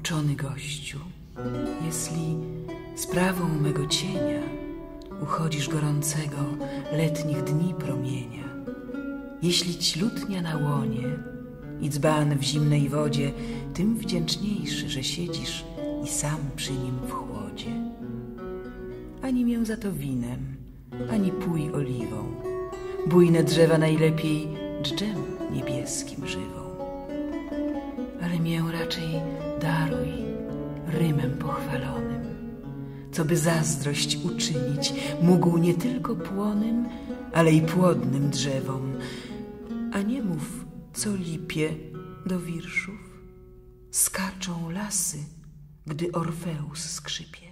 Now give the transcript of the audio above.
Uczony gościu, jeśli sprawą mego cienia uchodzisz gorącego letnich dni promienia, jeśli ci lutnia na łonie i dzban w zimnej wodzie, tym wdzięczniejszy, że siedzisz i sam przy nim w chłodzie. Ani mię za to winem, ani pój oliwą, bujne drzewa najlepiej dżdżem niebieskim żywą. Ale mię raczej daruj rymem pochwalonym, co by zazdrość uczynić mógł nie tylko płonym, ale i płodnym drzewom. A nie mów, co lipie do wierszów, skaczą lasy, gdy Orfeus skrzypie.